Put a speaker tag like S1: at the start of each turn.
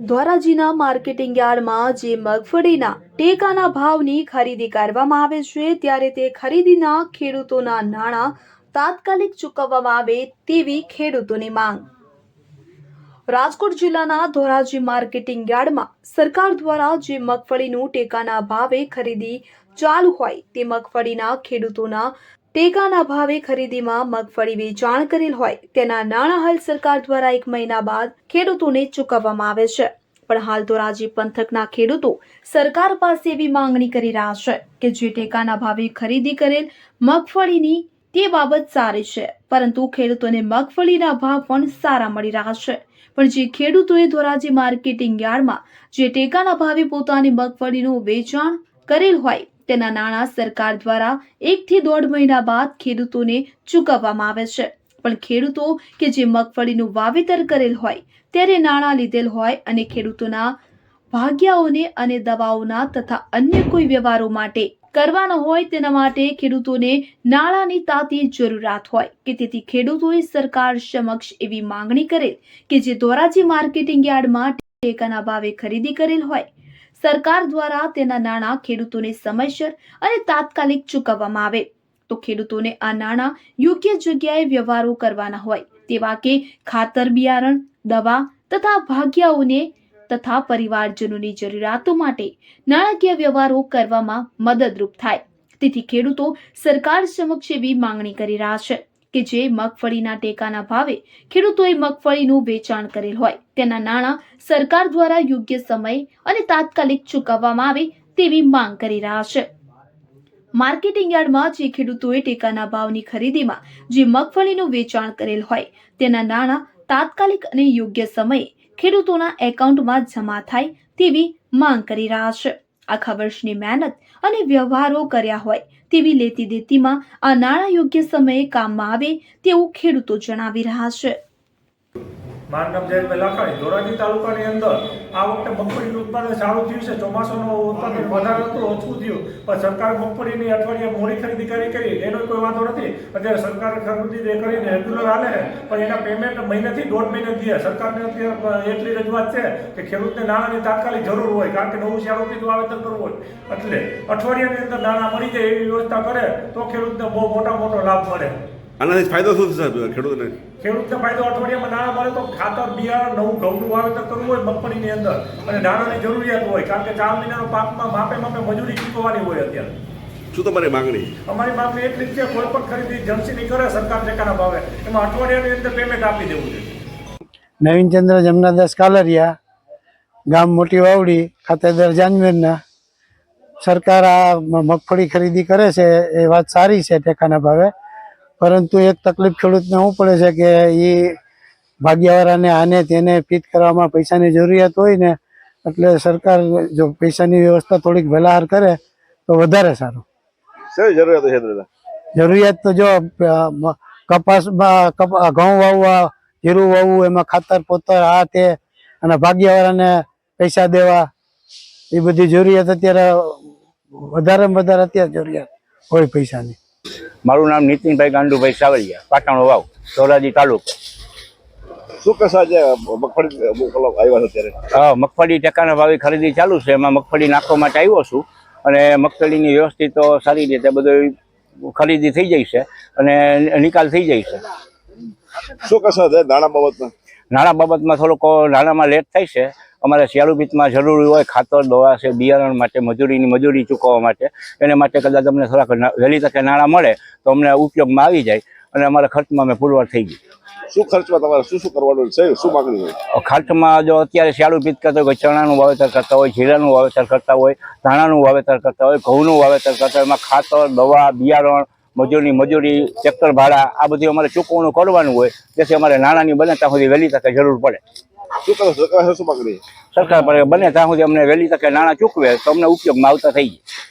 S1: ધોરાજીના marketing યાર્ડમાં જે મગફળીના ટેકાના ભાવની ખરીદી કરવામાં આવે છે, ત્યારે તે ખરીદીના ખેડૂતોના નાણાં તાત્કાલિક ચૂકવવામાં આવે તેવી ખેડૂતોની માંગ. રાજકોટ જિલ્લાના ધોરાજી માર્કેટિંગ યાર્ડમાં સરકાર દ્વારા જે મગફળીનું ટેકાના ભાવે ખરીદી ચાલુ હોય તે મગફળીના ખેડૂતોના ટેકાના ભાવે ખરીદીમાં મગફળી વેચાણ કરેલ હોય, તેના નાણાં હાલ સરકાર દ્વારા એક મહિના બાદ ખેડૂતોને ચૂકવવામાં આવે છે. પણ હાલ ધોરાજી પંથકના ખેડૂતો સરકાર પાસે એવી માંગણી કરી રહ્યા છે કે જે ટેકાના ભાવે ખરીદી કરેલ મગફળીની તે બાબત સારી છે, પરંતુ ખેડૂતોને મગફળીના ભાવ પણ સારા મળી રહ્યા છે. પણ જે ખેડૂતોએ ધોરાજી માર્કેટિંગ યાર્ડમાં જે ટેકાના ભાવે પોતાની મગફળીનું વેચાણ કરેલ હોય તેના નાણાં સરકાર દ્વારા એકથી દોઢ મહિના બાદ ખેડૂતોને ચૂકવવામાં આવે છે. પણ ખેડૂતો કે જે મગફળીનું વાવેતર કરેલ હોય, ત્યારે નાણાં લીધેલ હોય અને ખેડૂતોના ભાગ્યાઓને અને દવાઓના તથા અન્ય કોઈ વ્યવહારો માટે કરવાના હોય તેના માટે ખેડૂતોને નાણાંની તાતી જરૂરિયાત હોય કે તેથી ખેડૂતોએ સરકાર સમક્ષ એવી માંગણી કરેલ કે જે ધોરાજી માર્કેટિંગ યાર્ડમાં ટેકાના ભાવે ખરીદી કરેલ હોય સરકાર દ્વારા તેના નાણાં ખેડૂતોને સમયસર અને તાત્કાલિક ચૂકવવામાં આવે. તો ખેડૂતોને આ નાણાં યોગ્ય જગ્યાએ વ્યવહારો કરવાના હોય, તેવા કે ખાતર બિયારણ, દવા તથા ભાગ્યાઓને તથા પરિવારજનોની જરૂરિયાતો માટે નાણાકીય વ્યવહારો કરવામાં મદદરૂપ થાય. તેથી ખેડૂતો સરકાર સમક્ષ એવી માંગણી કરી રહ્યા છે. કે જે મગફળીના ટેકાના ભાવે ખેડૂતોએ મગફળીનું વેચાણ કરેલ હોય. તેના નાણાં સરકાર દ્વારા યોગ્ય સમય અને તાત્કાલિક ચૂકવવામાં આવે તેવી માંગ કરી રહ્યા છે. માર્કેટિંગ યાર્ડમાં જે ખેડૂતોએ ટેકાના ભાવની ખરીદીમાં જે મગફળીનું વેચાણ કરેલ હોય, તેના નાણાં તાત્કાલિક અને યોગ્ય સમયે ખેડૂતોના એકાઉન્ટમાં જમા થાય તેવી માંગ કરી રહ્યા છે. આખા વર્ષની મહેનત અને વ્યવહારો કર્યા હોય તેવી લેતી દેતીમાં આ નાણાં યોગ્ય સમયે કામમાં આવે તેવું ખેડૂતો જણાવી રહ્યા છે.
S2: મારું નામ જયેશભાઈ લાખાણી ધોરાજી તાલુકાની અંદર આ વખતે મગફળીનું ઉત્પાદન સારું થયું છે. ચોમાસાનું ઉત્પાદન વધારે હતું ઓછું થયું. પણ સરકાર મગફળીની અઠવાડિયે મોડી ખરીદી કરી કરી, એનો કોઈ વાંધો નથી. અત્યારે સરકારે ખરીદી કરીને રેગ્યુલર હાલે છે પણ એના પેમેન્ટ મહિનાથી દોઢ મહિને દે સરકારને અત્યારે એટલી રજૂઆત છે કે ખેડૂતને નાણાંની તાત્કાલિક જરૂર હોય, કારણ કે નવું શિયાળુથી વાવેતર કરવું હોય. એટલે અઠવાડિયાની અંદર નાણાં મળી જાય એવી વ્યવસ્થા કરે, તો ખેડૂતને બહુ મોટા મોટો લાભ મળે.
S3: આનાથી ફાયદો શું થશે ખેડૂતને?
S2: ખેડૂતને ફાયદો અઠવાડિયામાં નાણાં મળે તો ખાતર બિયારણ નવું ઘઉંનું વાવેતર કરવું હોય મગફળીની અંદર. અને નાણાંની જરૂરિયાત હોય કારણ કે ચાર મહિનાનો પાકમાં માપે માપે મજૂરી ચૂકવવાની હોય અત્યારે.
S3: શું તમારી માંગણી?
S2: અમારી માંગણી એટલી જ છે કોઈ પણ ખરીદી જમસીની કરે સરકાર ટેકાના ભાવે. એમાં અઠવાડિયાની અંદર પેમેન્ટ આપી દેવું છે.
S4: નવીનચંદ્ર જમનાદાસ કાલરિયા ગામ મોટી વાવડી ખાતેદાર જાનવીરના. સરકાર આ મગફળી ખરીદી કરે છે એ વાત સારી છે ટેકાના ભાવે. પરંતુ એક તકલીફ ખેડૂતને શું પડે છે કે એ ભાગ્યવાળાને આને તેને ફીટ કરવામાં પૈસાની જરૂરિયાત હોય ને એટલે સરકાર જો પૈસાની વ્યવસ્થા થોડીક વહેલાહાર કરે તો વધારે સારું.
S3: જરૂરિયાત છે
S4: જરૂરિયાત તો જો કપાસમાં કપ- ઘઉં વાવવા જીરું વાવવું એમાં ખાતર પોતર આ તે અને ભાગ્યવાળાને પૈસા દેવા એ બધી જરૂરિયાત અત્યારે વધારે વધારે અત્યારે જરૂરિયાત હોય પૈસાની.
S5: મારું નામ નીતિનભાઈ ગાંડુભાઈ સાવરિયા પાટણ વાવ ધોરાજી તાલુકો.
S3: શું કશા છે મગફળી આવ્યા છે અત્યારે?
S5: હા મગફળી ટેકાના ભાવે ખરીદી ચાલુ છે. એમાં મગફળી નાખવા માટે આવ્યો છું અને મગફળીની વ્યવસ્થિત તો સારી રીતે બધું ખરીદી થઈ જાય છે અને નિકાલ થઈ જાય છે.
S3: શું કશા છે નાણાં બાબતમાં?
S5: નાણાં બાબતમાં થોડોક નાણાંમાં લેટ થાય છે. અમારે શિયાળુ પિત્તમાં જરૂરી હોય ખાતર દવા છે બિયારણ માટે મજૂરીની મજૂરી ચૂકવવા માટે. એને માટે કદાચ અમને થોડાક વહેલી તકે નાણાં મળે તો અમને ઉપયોગમાં આવી જાય અને અમારા ખર્ચમાં અમે પુરવાર થઈ ગઈ
S3: શું ખર્ચમાં તમારે શું શું કરવાનું છે? શું માંગણી હોય?
S5: ખર્ચમાં જો અત્યારે શિયાળુ પીત કરતા હોય ચણાનું વાવેતર કરતા હોય જીરાનું વાવેતર કરતા હોય ધાણાનું વાવેતર કરતા હોય ઘઉંનું વાવેતર કરતા હોય એમાં ખાતર દવા બિયારણ મજૂરની મજૂરી ટ્રેક્ટર ભાડા આ બધું અમારે ચૂકવણું કરવાનું હોય જેથી અમારે નાણાંની બને ત્યાં સુધી વહેલી તકે જરૂર પડે.
S3: કરો સરકાર શું પકડી
S5: સરકાર પર બને ત્યાં સુધી અમને વહેલી તકે નાણાં ચૂકવે, તો અમને ઉપયોગમાં આવતા થઈ જાય.